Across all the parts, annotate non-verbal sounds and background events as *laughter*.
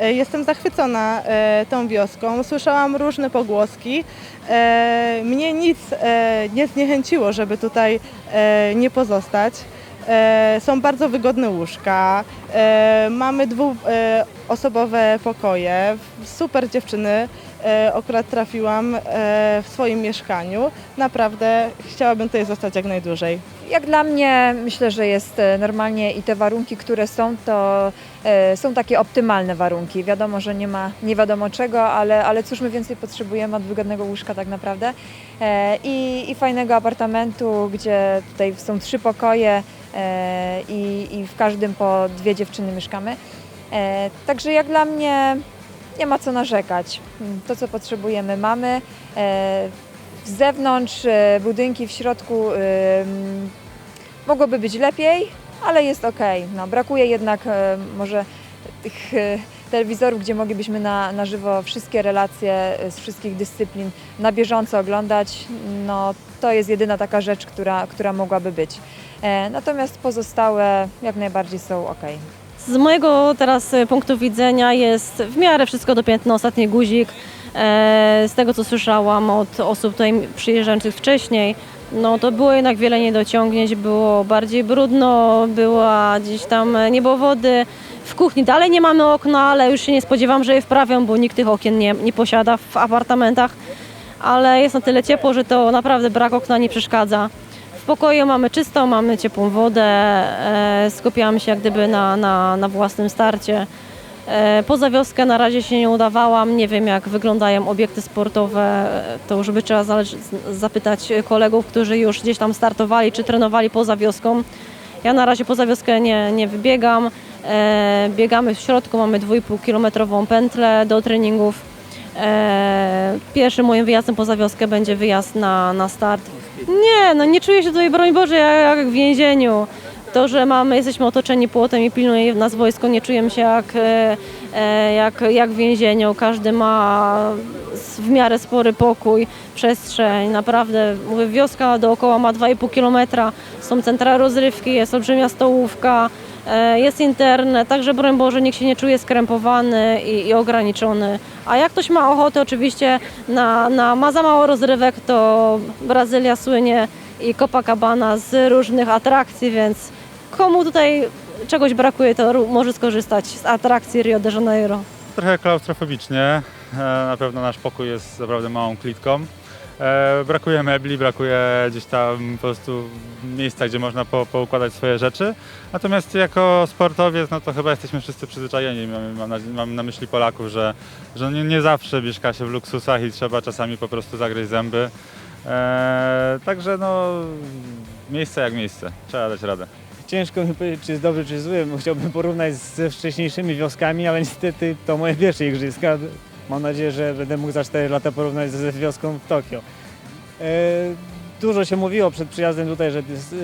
E, Jestem zachwycona e, tą wioską. Słyszałam różne pogłoski. E, Mnie nic nie zniechęciło, żeby tutaj nie pozostać. Są bardzo wygodne łóżka. Mamy dwuosobowe pokoje. Super dziewczyny. E, Akurat trafiłam e, w swoim mieszkaniu. Naprawdę chciałabym tutaj zostać jak najdłużej. Jak dla mnie myślę, że jest e, normalnie i te warunki, które są, to e, są takie optymalne warunki. Wiadomo, że nie ma nie wiadomo czego, ale, ale cóż my więcej potrzebujemy od wygodnego łóżka tak naprawdę. E, i, I fajnego apartamentu, gdzie tutaj są trzy pokoje e, i, i w każdym po dwie dziewczyny mieszkamy. E, także jak dla mnie nie ma co narzekać. To, co potrzebujemy, mamy. E, z zewnątrz e, budynki, w środku ym, mogłoby być lepiej, ale jest ok. No, brakuje jednak może tych telewizorów, gdzie moglibyśmy na, na żywo wszystkie relacje z wszystkich dyscyplin na bieżąco oglądać. No, to jest jedyna taka rzecz, która, która mogłaby być. Natomiast pozostałe jak najbardziej są ok. Z mojego teraz e, punktu widzenia jest w miarę wszystko dopiętne, ostatni guzik. E, Z tego co słyszałam od osób tutaj przyjeżdżających wcześniej, no to było jednak wiele niedociągnięć, było bardziej brudno, była gdzieś tam, nie było wody. W kuchni dalej nie mamy okna, ale już się nie spodziewam, że je wprawią, bo nikt tych okien nie, nie posiada w apartamentach. Ale jest na tyle ciepło, że to naprawdę brak okna nie przeszkadza. W pokoju mamy czysto, mamy ciepłą wodę, e, skupiałam się jak gdyby na, na, na własnym starcie. E, poza wioskę na razie się nie udawałam, nie wiem jak wyglądają obiekty sportowe, to już by trzeba zapytać kolegów, którzy już gdzieś tam startowali czy trenowali poza wioską. Ja na razie poza wioskę nie, nie wybiegam, e, biegamy w środku, mamy 2,5 kilometrową pętlę do treningów. E, pierwszym moim wyjazdem poza wioskę będzie wyjazd na, na start. Nie, no nie czuję się tutaj, broń Boże, jak, w więzieniu. To, że mamy, jesteśmy otoczeni płotem i pilnuje nas wojsko, nie czujemy się jak, e, e, jak, jak w więzieniu. Każdy ma w miarę spory pokój, przestrzeń. Naprawdę, mówię, wioska dookoła ma 2,5 kilometra, są centra rozrywki, jest olbrzymia stołówka, jest internet, także broń Boże, nikt się nie czuje skrępowany i, i ograniczony. A jak ktoś ma ochotę oczywiście na, na ma za mało rozrywek, to Brazylia słynie i Copacabana z różnych atrakcji, więc komu tutaj czegoś brakuje, to może skorzystać z atrakcji Rio de Janeiro. Trochę klaustrofobicznie. E, Na pewno nasz pokój jest naprawdę małą klitką. E, Brakuje mebli, brakuje gdzieś tam po prostu miejsca, gdzie można po, poukładać swoje rzeczy. Natomiast jako sportowiec, no to chyba jesteśmy wszyscy przyzwyczajeni. Mam, mam, na, mam na myśli Polaków, że, że nie, nie zawsze mieszka się w luksusach i trzeba czasami po prostu zagryźć zęby. E, także no, miejsce jak miejsce. Trzeba dać radę. Ciężko mi powiedzieć, czy jest dobry, czy zły. Chciałbym porównać ze wcześniejszymi wioskami, ale niestety to moje pierwsze igrzyska. Mam nadzieję, że będę mógł za 4 lata porównać ze wioską w Tokio. E, Dużo się mówiło przed przyjazdem tutaj, że,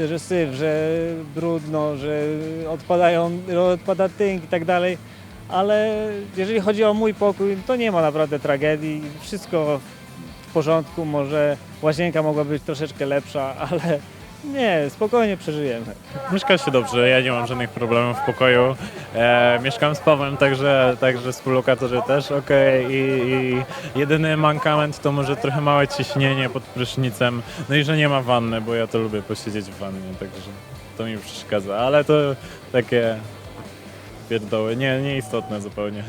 że syf, że brudno, że odpadają, odpada tynk i tak dalej, ale jeżeli chodzi o mój pokój, to nie ma naprawdę tragedii. Wszystko w porządku, może łazienka mogła być troszeczkę lepsza, *laughs* ale nie, spokojnie przeżyjemy. Mieszka się dobrze, ja nie mam żadnych problemów w pokoju. E, mieszkam z Pawłem, także, także współlokatorzy też ok. I, I jedyny mankament to może trochę małe ciśnienie pod prysznicem. No i że nie ma wanny, bo ja to lubię posiedzieć w wannie, także to mi przeszkadza. Ale to takie pierdoły, nie, nieistotne zupełnie.